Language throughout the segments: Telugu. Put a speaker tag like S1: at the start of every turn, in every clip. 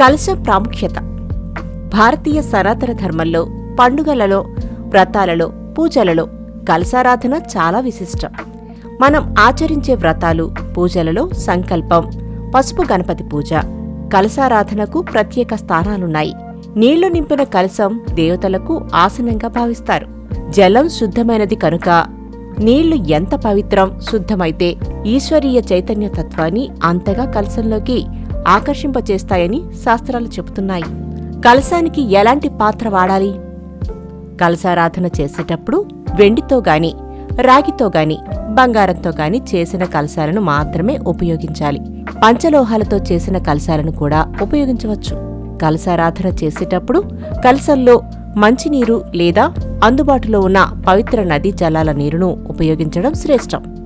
S1: కలశం ప్రాముఖ్యత. భారతీయ సనాతన ధర్మంలో పండుగలలో వ్రతాలలో పూజలలో కలశారాధన చాలా విశిష్టం. మనం ఆచరించే వ్రతాలు పూజలలో సంకల్పం పసుపు గణపతి పూజ కలశారాధనకు ప్రత్యేక స్థానాలున్నాయి. నీళ్ళు నింపిన కలశం దేవతలకు ఆసనంగా భావిస్తారు. జలం శుద్ధమైనది కనుక నీళ్ళు ఎంత పవిత్రం శుద్ధమైతే ఈశ్వరీయ చైతన్య తత్వాన్ని అంతగా కలశంలోకి ఆకర్షింపచేస్తాయని శాస్త్రాలు చెబుతున్నాయి. కలశానికి ఎలాంటి పాత్ర వాడాలి? కలశారాధన చేసేటప్పుడు వెండితో గాని రాగితో గాని బంగారంతో గాని చేసిన కలశాలను మాత్రమే ఉపయోగించాలి. పంచలోహాలతో చేసిన కలశాలను కూడా ఉపయోగించవచ్చు. కలశారాధన చేసేటప్పుడు కలశంలో మంచినీరు లేదా అందుబాటులో ఉన్న పవిత్ర నదీ జలాల నీరును ఉపయోగించడం శ్రేష్టం.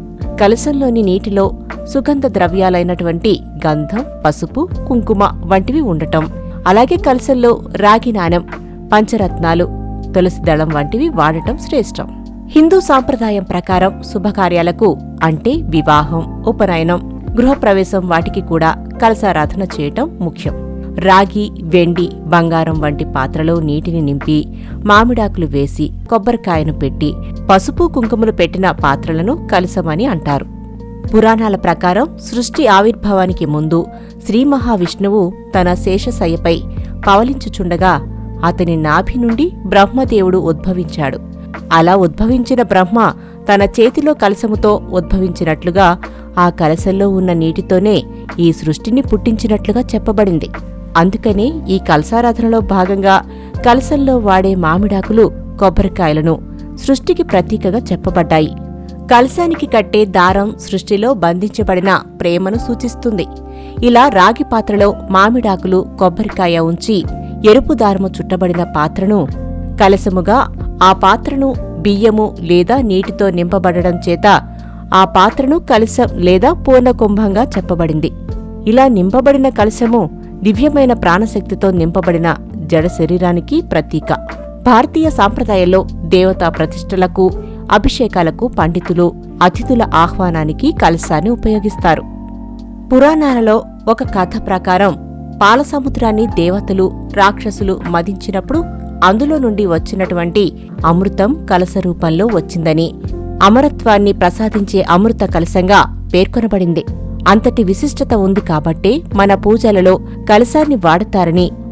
S1: కలశంలోని నీటిలో సుగంధ ద్రవ్యాలైనటువంటి గంధం పసుపు కుంకుమ వంటివి ఉండటం. అలాగే కలశంలో రాగి నాణం పంచరత్నాలు తులసి దళం వంటివి వాడటం శ్రేష్టం. హిందూ సాంప్రదాయం ప్రకారం శుభకార్యాలకు అంటే వివాహం ఉపనయనం గృహప్రవేశం వాటికి కూడా కలశారాధన చేయటం ముఖ్యం. రాగి వెండి బంగారం వంటి పాత్రలో నీటిని నింపి మామిడాకులు వేసి కొబ్బరికాయను పెట్టి పసుపు కుంకుమలు పెట్టిన పాత్రలను కలశమని అంటారు. పురాణాల ప్రకారం సృష్టి ఆవిర్భావానికి ముందు శ్రీ మహావిష్ణువు తన శేషశయ్యపై పవలించుచుండగా అతని నాభి నుండి బ్రహ్మదేవుడు ఉద్భవించాడు. అలా ఉద్భవించిన బ్రహ్మ తన చేతిలో కలశముతో ఉద్భవించినట్లుగా ఆ కలశంలో ఉన్న నీటితోనే ఈ సృష్టిని పుట్టించినట్లుగా చెప్పబడింది. అందుకనే ఈ కలశారాధనలో భాగంగా కలశంలో వాడే మామిడాకులు కొబ్బరికాయలను సృష్టికి ప్రతీకగా చెప్పబడ్డాయి. కలశానికి కట్టే దారం సృష్టిలో బంధించబడిన ప్రేమను సూచిస్తుంది. ఇలా రాగి పాత్రలో మామిడాకులు కొబ్బరికాయ ఉంచి ఎరుపు దారము చుట్టబడిన పాత్రను కలశముగా ఆ పాత్రను బియ్యము లేదా నీటితో నింపబడడం చేత ఆ పాత్రను కలశం లేదా పూర్ణకుంభంగా చెప్పబడింది. ఇలా నింపబడిన కలశము దివ్యమైన ప్రాణశక్తితో నింపబడిన జడ శరీరానికి ప్రతీక. భారతీయ సాంప్రదాయంలో దేవతా ప్రతిష్టలకు అభిషేకాలకు పండితులు అతిథుల ఆహ్వానానికి కలశాన్ని ఉపయోగిస్తారు. పురాణాలలో ఒక కథ ప్రకారం పాలసముద్రాన్ని దేవతలు రాక్షసులు మదించినప్పుడు అందులో నుండి వచ్చినటువంటి అమృతం కలశ రూపంలో వచ్చిందని అమరత్వాన్ని ప్రసాదించే అమృత కలశంగా పేర్కొనబడింది. అంతటి విశిష్టత ఉంది కాబట్టే మన పూజలలో కలశాన్ని వాడతారని